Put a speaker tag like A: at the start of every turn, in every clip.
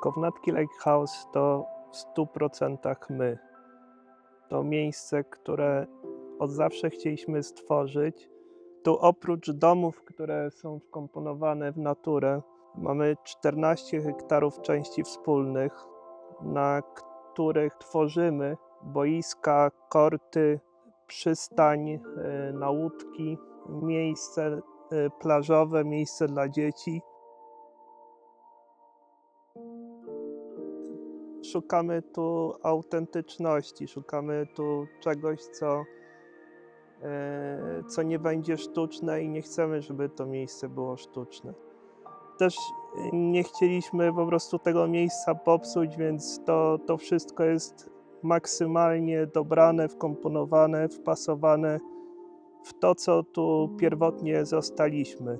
A: Kownatki Lighthouse to w 100% my. To miejsce, które od zawsze chcieliśmy stworzyć. Tu oprócz domów, które są wkomponowane w naturę, mamy 14 hektarów części wspólnych, na których tworzymy boiska, korty, przystań e, na łódki, miejsce e, plażowe, miejsce dla dzieci. Szukamy tu autentyczności, szukamy tu czegoś, co, e, co nie będzie sztuczne i nie chcemy, żeby to miejsce było sztuczne. Też nie chcieliśmy po prostu tego miejsca popsuć, więc to, to wszystko jest maksymalnie dobrane, wkomponowane, wpasowane w to, co tu pierwotnie zostaliśmy.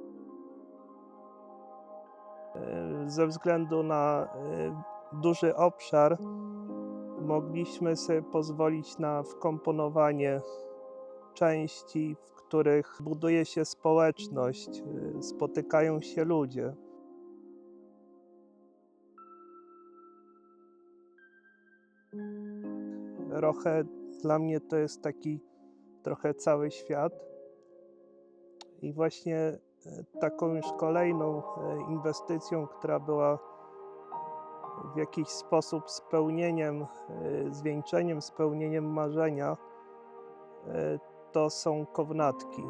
A: E, Ze względu na e, duży obszar mogliśmy sobie pozwolić na wkomponowanie części, w których buduje się społeczność, e, spotykają się ludzie. Trochę dla mnie to jest taki trochę cały świat. I właśnie e, taką już kolejną e, inwestycją, która była w jakiś sposób spełnieniem, e, zwieńczeniem, spełnieniem marzenia, e, to są kownatki.